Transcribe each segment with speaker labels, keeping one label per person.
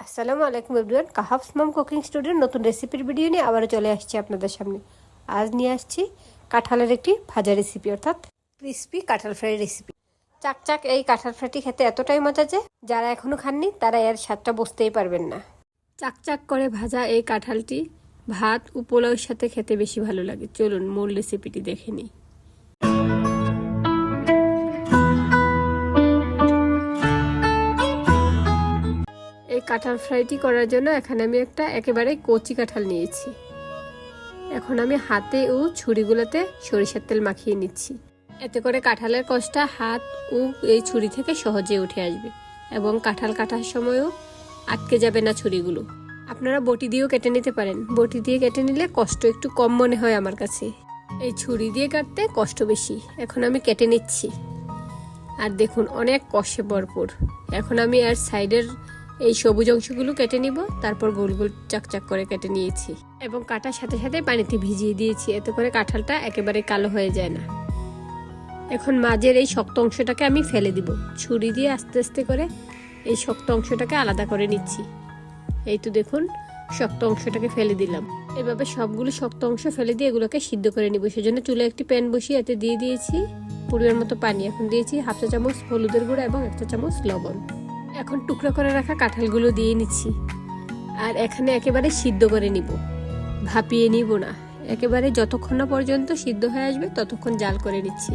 Speaker 1: আসসালামু আলাইকুম everyone, Kahaf's mom cooking স্টুডিওর নতুন রেসিপির ভিডিও নিয়ে আবারও চলে আসছি আপনাদের সামনে। আজ নিয়ে আসছি কাঁঠালের একটি ভাজা রেসিপি, অর্থাৎ ক্রিসপি কাঁঠাল ফ্রাই রেসিপি। চাকচাক এই কাঁঠাল ফ্রাইটি খেতে এতটাই মজা যে, যারা এখনও খাননি, তারা এর স্বাদটা বুঝতেই পারবেন না। চাকচাক করে ভাজা এই কাঁঠালটি, ভাত ও পোলাওয়ের সাথে খেতে বেশি ভালো লাগে। চলুন মূল রেসিপিটি দেখে নিই। কাঁঠাল ফ্রাইটি করার জন্য এখানে আমি একটা একেবারে কচি কাঁঠাল নিয়েছি। এখন আমি হাতে ও ছুরিগুলোতে সরিষার তেল মাখিয়ে নিচ্ছি। এতে করে কাঁঠালের কষটা হাত ও এই ছুরি থেকে সহজে উঠে আসবে এবং কাঁঠাল কাটার সময়ও আটকে যাবে না ছুরিগুলো। আপনারা বটি দিয়েও কেটে নিতে পারেন। বটি দিয়ে কেটে নিলে কষ্ট একটু কম মনে হয় আমার কাছে। এই ছুরি দিয়ে কাটতে কষ্ট বেশি। এখন আমি কেটে নিচ্ছি। আর দেখুন, অনেক কষে ভরপুর। এখন আমি আর সাইডের এই সবুজ অংশগুলো কেটে নিব, তারপর গোল গোল চাকচাক করে কেটে নিয়েছি। এবং কাটার সাথে সাথে পানিতে ভিজিয়ে দিয়েছি, এতে করে কাঁঠালটা একেবারে কালো হয়ে যায় না। এখন মাঝের এই শক্ত অংশটাকে আমি ফেলে দিব। ছুরি দিয়ে আস্তে আস্তে করে এই শক্ত অংশটাকে আলাদা করে নিচ্ছি। এই তো দেখুন, শক্ত অংশটাকে ফেলে দিলাম। এভাবে সবগুলো শক্ত অংশ ফেলে দিয়ে এগুলোকে সিদ্ধ করে নিব। সেজন্য চুলে একটি প্যান বসিয়ে এতে দিয়ে দিয়েছি। পরিমাণ মতো পানি এখন দিয়েছি, হাফ চা চামচ হলুদের গুঁড়া এবং এক চা চামচ লবণ। এখন টুকরো করে রাখা কাঁঠালগুলো দিয়ে নিচ্ছি। আর এখানে একেবারে সিদ্ধ করে নিব। ভাপিয়ে নিব না। একেবারে যতক্ষণ না পর্যন্ত সিদ্ধ হয়ে আসবে, ততক্ষণ জাল করে নিচ্ছি।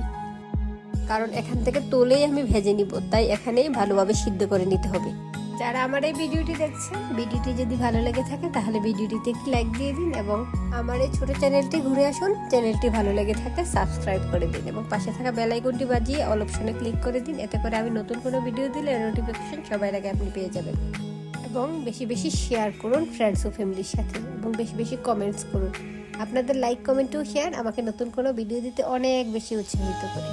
Speaker 1: কারণ এখান থেকে তোলেই আমি ভেজে নিব, তাই এখানেই ভালোভাবে সিদ্ধ করে নিতে হবে। যারা আমার এই ভিডিওটি দেখছেন, ভিডিওটি যদি ভালো লেগে থাকে তাহলে ভিডিওটিতে একটি লাইক দিয়ে দিন এবং আমার এই ছোটো চ্যানেলটি ঘুরে আসুন। চ্যানেলটি ভালো লেগে থাকলে সাবস্ক্রাইব করে দিন এবং পাশে থাকা বেল আইকনটি বাজিয়ে অল অপশনে ক্লিক করে দিন। এতে করে আমি নতুন কোনো ভিডিও দিলে নোটিফিকেশন সবার আগে আপনি পেয়ে যাবেন। এবং বেশি বেশি শেয়ার করুন ফ্রেন্ডস ও ফ্যামিলির সাথে এবং বেশি বেশি কমেন্টস করুন। আপনাদের লাইক কমেন্ট ও শেয়ার আমাকে নতুন কোনো ভিডিও দিতে অনেক বেশি উৎসাহিত করে।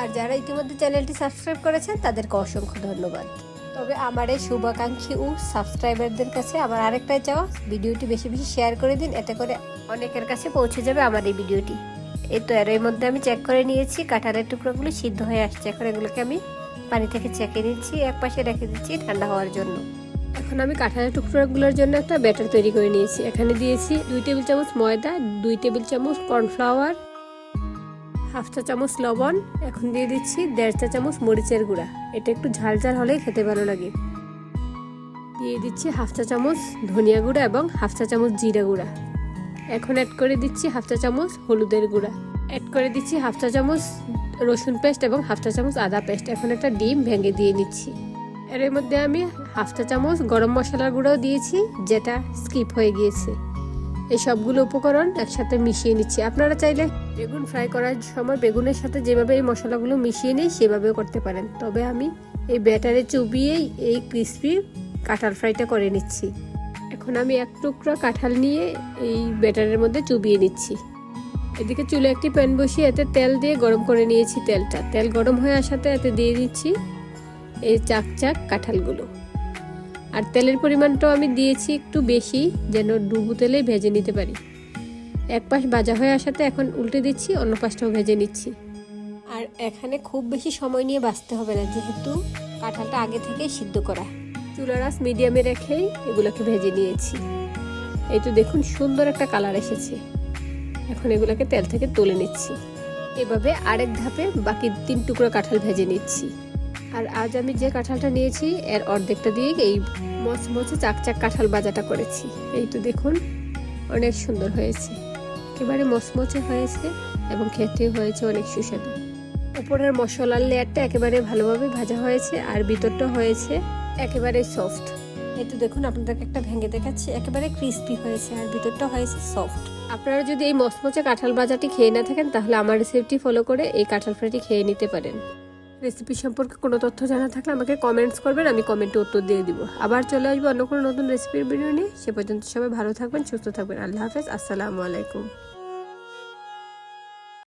Speaker 1: আর যারা ইতিমধ্যে চ্যানেলটি সাবস্ক্রাইব করেছেন তাদেরকে অসংখ্য ধন্যবাদ। তবে আমার এই শুভাকাঙ্ক্ষী ও সাবস্ক্রাইবারদের কাছে আমার আরেকটাই চাওয়া, ভিডিওটি বেশি বেশি শেয়ার করে দিন, এতে করে অনেকের কাছে পৌঁছে যাবে আমার এই ভিডিওটি। এই তো এর মধ্যে আমি চেক করে নিয়েছি, কাঁঠালের টুকরোগুলো সিদ্ধ হয়ে আসছে। এখন এগুলোকে আমি পানি থেকে চেকে নিচ্ছি এক পাশে রেখে দিচ্ছি ঠান্ডা হওয়ার জন্য। এখন আমি কাঁঠালের টুকরোগুলোর জন্য একটা ব্যাটার তৈরি করে নিয়েছি। এখানে দিয়েছি দুই টেবিল চামচ ময়দা, দুই টেবিল চামচ কর্নফ্লাওয়ার হাফ চা চামচ লবণ, এখন দিয়ে দিচ্ছি দেড় চা চামচ মরিচের গুঁড়া। এটা একটু ঝাল ঝাল হলেই খেতে ভালো লাগে। দিয়ে দিচ্ছি হাফ চা চামচ ধনিয়া গুঁড়া এবং হাফ চা চামচ জিরা গুঁড়া। এখন অ্যাড করে দিচ্ছি হাফ চা চামচ হলুদের গুঁড়া। অ্যাড করে দিচ্ছি হাফ চা চামচ রসুন পেস্ট এবং হাফ চা চামচ আদা পেস্ট। এখন একটা ডিম ভেঙে দিয়ে নিচ্ছি। এর মধ্যে আমি হাফ চা চামচ গরম মশলার গুঁড়াও দিয়েছি, যেটা স্কিপ হয়ে গিয়েছে। এই সবগুলো উপকরণ একসাথে মিশিয়ে নিচ্ছি। আপনারা চাইলে বেগুন ফ্রাই করার সময় বেগুনের সাথে যেভাবে এই মশলাগুলো মিশিয়ে নিই, সেভাবেও করতে পারেন। তবে আমি এই ব্যাটারে চুবিয়েই এই ক্রিসপি কাঁঠাল ফ্রাইটা করে নিচ্ছি। এখন আমি এক টুকরা কাঁঠাল নিয়ে এই ব্যাটারের মধ্যে চুবিয়ে নিচ্ছি। এদিকে চুলে একটি প্যান বসিয়ে এতে তেল দিয়ে গরম করে নিয়েছি তেলটা। তেল গরম হয়ে আসাতে এতে দিয়ে দিচ্ছি এই চাক চাক কাঁঠালগুলো। আর তেলের পরিমাণটাও আমি দিয়েছি একটু বেশি, যেন ডুবু তেলে ভেজে নিতে পারি। এক পাশ ভাজা হয়ে আসাতে এখন উল্টে দিচ্ছি অন্য পাশটাও ভেজে নিচ্ছি। আর এখানে খুব বেশি সময় নিয়ে বাঁচতে হবে না যেহেতু কাঁঠালটা আগে থেকেই সিদ্ধ করা। চুলার আঁচ মিডিয়ামে রেখেই এগুলোকে ভেজে নিয়েছি। এই তো দেখুন সুন্দর একটা কালার এসেছে। এখন এগুলোকে তেল থেকে তুলে নিচ্ছি। এভাবে আরেক ধাপে বাকি তিন টুকরো কাঁঠাল ভেজে নিচ্ছি। আর আজ আমি যে কাঁঠালটা নিয়েছি এর অর্ধেকটা দিয়ে এই মচমচে চাকচাক কাঁঠাল বাজাটা করেছি। এই তো দেখুন অনেক সুন্দর হয়েছে। একেবারে মচমচে হয়েছে এবং খেতে হয়েছে অনেক সুস্বাদু। উপরের মশলার লেয়ারটা একেবারে ভালোভাবে ভাজা হয়েছে আর ভিতরটা হয়েছে একেবারে সফট এই তো দেখুন, আপনাদেরকে একটা ভেঙে দেখাচ্ছি। একেবারে ক্রিস্পি হয়েছে আর ভিতরটা হয়েছে সফট আপনারা যদি এই মচমচে কাঁঠাল ভাজাটি খেয়ে না থাকেন, তাহলে আমার রেসিপিটি ফলো করে এই কাঁঠাল ফ্রাইটি খেয়ে নিতে পারেন। রেসিপি সম্পর্কে কোনো তথ্য জানা থাকলে আমাকে কমেন্টস করবেন, আমি কমেন্টে উত্তর দিয়ে দিব। আবার চলে আসব অন্য কোনো নতুন রেসিপির ভিডিও নিয়ে। সে পর্যন্ত সবাই ভালো থাকবেন, সুস্থ থাকবেন। আল্লাহ হাফেজ, আসসালামু আলাইকুম।